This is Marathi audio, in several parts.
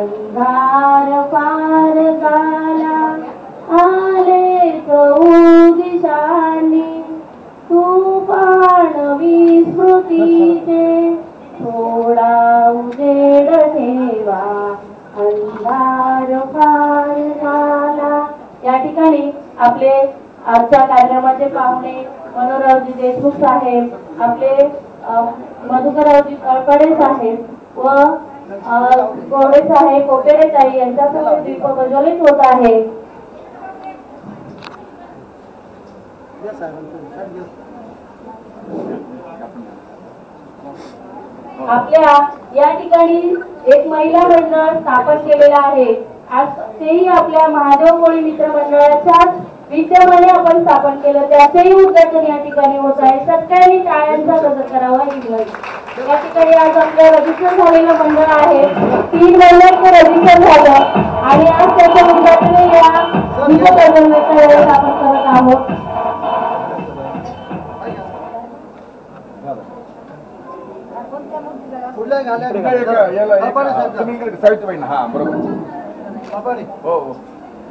अंधार पार काला आले कऊ दिशानी तू पाण विस्मृतीचे थोडा उजेड ठेवा. अंधार पार काला या ठिकाणी आपले आजच्या कार्यक्रमाचे पाहुणे मनोरावजी देशमुख साहेब आपले मधुकररावजी कळपडे साहेब व गोडे साहेब कोपेरे ताई यांच्यासमोर दीप प्रज्वलित होत आहे. आपल्या या ठिकाणी एक महिला मंडळ स्थापन केलेलं आहे. आज तेही आपल्या महादेव कोळी मित्र मंडळाच्याच विद्यमाने आपण स्थापन केलं त्याचेही उद्घाटन या ठिकाणी होत आहे. सगळ्यांनी टाळ्यांचा गजर करावा ही विनंती. या ठिकाणी आज आपलं रजिस्टर झालेलं मंडळ आहे. तीन महिन्यात ते रजिस्टर झालं आणि आज त्याचं उद्घाटन या दीपप्रज्वलनाच्या वेळेस आपण करत आहोत. पुढल्या घाल्या तुम्ही इकडे सावित्रीबाई ना. हा बरोबर. हो हो.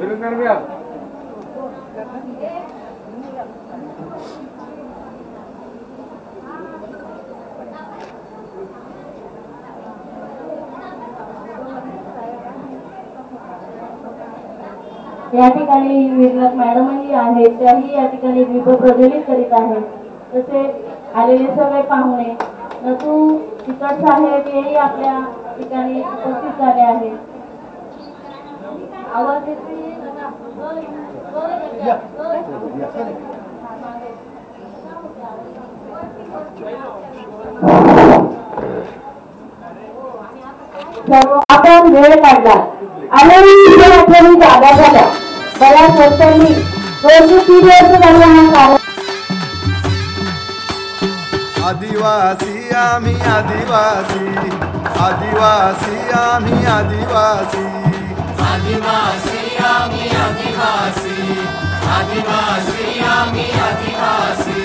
वीरेंद्र मी आज या ठिकाणी विरलक मॅडमही आहेत. त्याही या ठिकाणी दीप प्रज्वलित करीत आहेत. तसे आलेले सगळे पाहुणे नतू तिकट साहेब तेही आपल्या ठिकाणी उपस्थित झाले आहेत. आवाज येतोय? आपण वेळ काढला आणि विद्यार्थ्यांनी जागा झाल्या मला वर्षांनी दोन ते तीन वर्ष झाले हा कार्य आदिवासी आम्ही आदिवासी आदिवासी आम्ही आदिवासी आदिवासी आम्ही आदिवासी. आदिवासी आम्ही आदिवासी.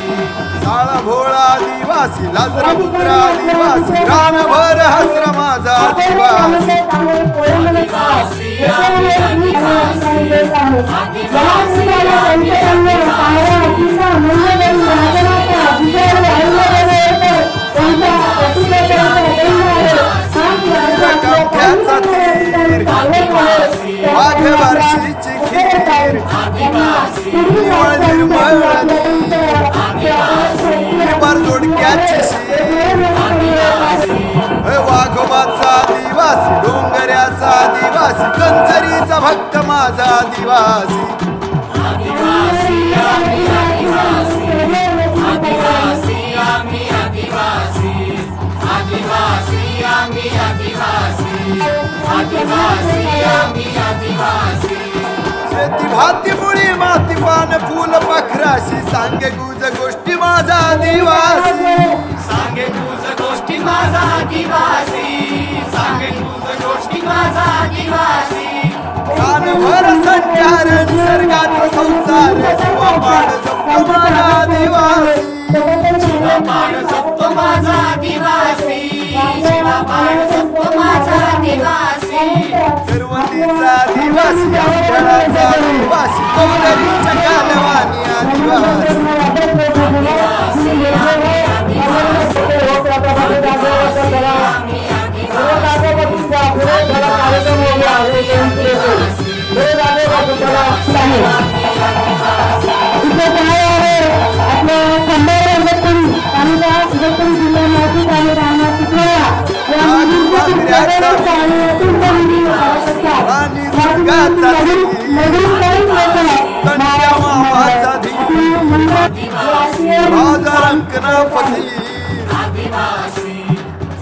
साळा भोळा आदिवासी लाजरा पुत्रा आदिवासी रानभर हसरा माझा आदिवासी. कंठ्याचा बारशीची खीर निवळ निर्मळ निबर जोडक्याची शीर वाघोबाचा दिवासी डोंगऱ्याचा दिवासी कंचरीचा भक्त माझा दिवासी आदिवासी आदिवासी आदिवासी आम्ही आदिवासी शेती भाती मुळी माती पान फुल पाखराशी सांगे गुज गोष्टी माझा आदिवासी। सांगे तुझ गोष्टी माझा आदिवासी। सांगे तुझ गोष्टी माझा आदिवासी। कानभर संचार निसर्गाचा संसार जीवा पाड जप्त माझा आदिवासी। जीवा पाड जपतो माझा आदिवासी। जीवा जपतो माझा आदिवासी करवंदीचा आदिवासी अवघडाचा आदिवासी. कौदरीच्या कालवानी आदिवासी.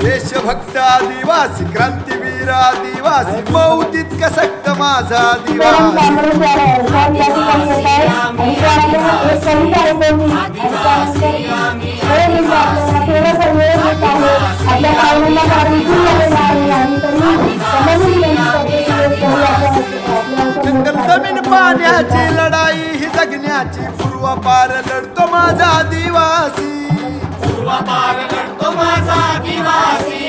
देशभक्त आदिवासी क्रांतीवीर आदिवासी मऊ सक्त माझा आदिवासी. जमीन पाण्याची लढाई ही जगण्याची पूर्वापार लढतो माझा आदिवासी. पूर्वापार लढतो माझा आदिवासी.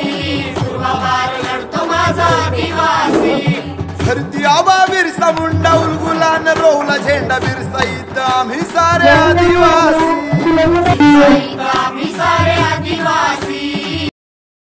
पूर्वापार लढतो माझा आदिवासी. धरती आबा बिरसा मुंडा उलगुलान रोवला झेंडा बिरसा इथं आम्ही सारे आदिवासी. साई